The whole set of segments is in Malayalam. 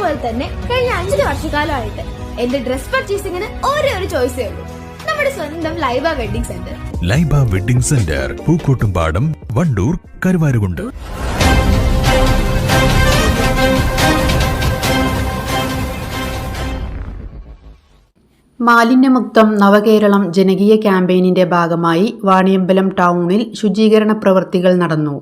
പോലെ തന്നെ കഴിഞ്ഞ അഞ്ചര വർഷക്കാലമായിട്ട് എന്റെ ഡ്രസ് പർച്ചേസിംഗിന് ഒരേ ഒരു ചോയ്സേ ഉള്ളൂ. നമ്മുടെ സ്വന്തം Laiba wedding centre Laiba wedding centre Pookkottumpadam Wandoor Karuvarakundu. മാലിന്യമുക്തം നവകേരളം ജനകീയ ക്യാമ്പയിനിന്റെ ഭാഗമായി വാണിയമ്പലം ടൗണിൽ ശുചീകരണ പ്രവൃത്തികൾ നടന്നു.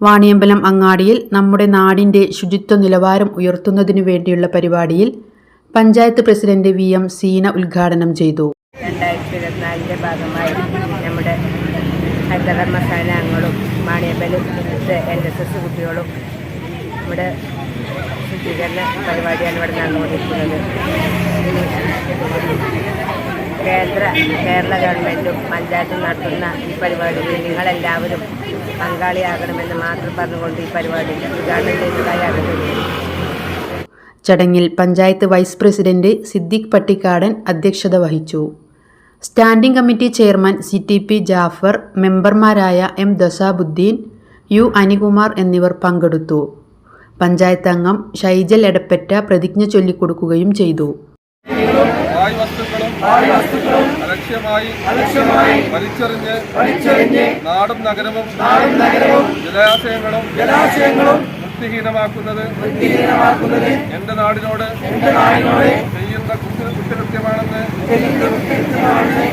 വാണിയമ്പലം അങ്ങാടിയിൽ നമ്മുടെ നാടിന്റെ ശുചിത്വ നിലവാരം ഉയർത്തുന്നതിനു വേണ്ടിയുള്ള പരിപാടിയിൽ panchayat president V M Seena ഉദ്ഘാടനം ചെയ്തു. രണ്ടായിരത്തി ഇരുപത്തിനാലിന്റെ ഭാഗമായി നമ്മുടെ ഹരിതകർമ്മ സേനാംഗങ്ങളും മാണിയമ്പലും എൻ എസ് എസ് കുട്ടികളും നമ്മുടെ ശുചീകരണ പരിപാടിയാണ് ഇവിടെ നടന്നുകൊണ്ടിരിക്കുന്നത്. കേന്ദ്ര കേരള ഗവൺമെന്റും പഞ്ചായത്തും നടത്തുന്ന ഈ പരിപാടിയിൽ നിങ്ങളെല്ലാവരും പങ്കാളിയാകണമെന്ന് മാത്രം പറഞ്ഞുകൊണ്ട് ഈ പരിപാടി ഉദ്ഘാടനം ചെയ്തതായി ചടങ്ങിൽ പഞ്ചായത്ത് വൈസ് പ്രസിഡന്റ് സിദ്ദിഖ് പട്ടിക്കാടൻ അധ്യക്ഷത വഹിച്ചു. Standing committee chairman C T P Jafar മെമ്പർമാരായ എം ദസാബുദ്ദീൻ യു അനികുമാർ എന്നിവർ പങ്കെടുത്തു. പഞ്ചായത്ത് അംഗം ഷൈജൽ എടപ്പറ്റ പ്രതിജ്ഞ ചൊല്ലിക്കൊടുക്കുകയും ചെയ്തു. വസ്തുക്കളും അലക്ഷ്യമായി അലക്ഷ്യമായി വലിച്ചെറിഞ്ഞ് വലിച്ചെറിഞ്ഞ് നാടും നഗരവും നാടും നഗരവും ജലാശയങ്ങളും ജലാശയങ്ങളും വൃത്തിഹീനമാക്കുന്നത് വൃത്തിഹീനമാക്കുന്നത് എന്റെ നാടിനോട് എന്റെ നാടിനോട് ചെയ്യുന്ന കുറ്റ- കുറ്റകൃത്യമാണെന്ന്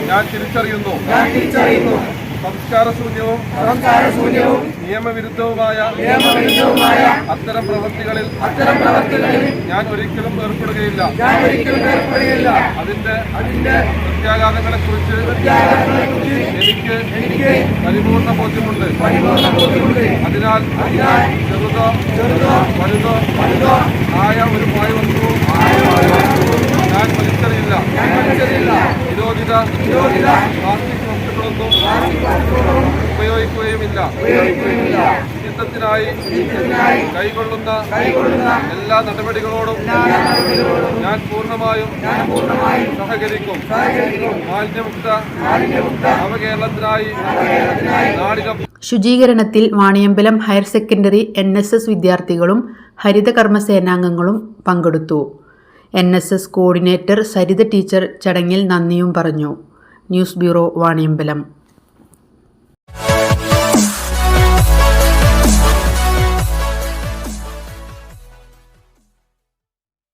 ഞാൻ തിരിച്ചറിയുന്നു. ഞാൻ തിരിച്ചറിയുന്നു. സംസ്കാര ശൂന്യവും സംസ്കാര ശൂന്യവും നിയമവിരുദ്ധവുമായ നിയമവിരുദ്ധവുമായ അത്തരം പ്രവൃത്തികളിൽ അത്തരം പ്രവൃത്തികളിൽ ഞാൻ ഒരിക്കലും ഏർപ്പെടുകയില്ല ഞാൻ ഒരിക്കലും ഏർപ്പെടുകയില്ല അതിന്റെ അതിന്റെ പ്രത്യാഘാതങ്ങളെ കുറിച്ച് എനിക്ക് എനിക്ക് പരിപൂർണ ബോധ്യമുണ്ട്. പരിപൂർണ ബോധ്യമുണ്ട്. അതിനാൽ അതിനാൽ ചെറുതോ ചെറുതോ വലുതോ ഉപയോഗിക്കുകയുമില്ല. ശുചിത്വത്തിനായി കൈകൊള്ളുന്ന എല്ലാ നടപടികളോടും ഞാൻ പൂർണമായും സഹകരിക്കും. മാലിന്യമുക്ത നവകേരളത്തിനായി നാടിനൊപ്പം ശുചീകരണത്തിൽ Vaniyambalam higher secondary N S S വിദ്യാർത്ഥികളും ഹരിത കർമ്മസേനാംഗങ്ങളും പങ്കെടുത്തു. N S S coordinator Saritha teacher ചടങ്ങിൽ നന്ദിയും പറഞ്ഞു. News bureau Vaniyambalam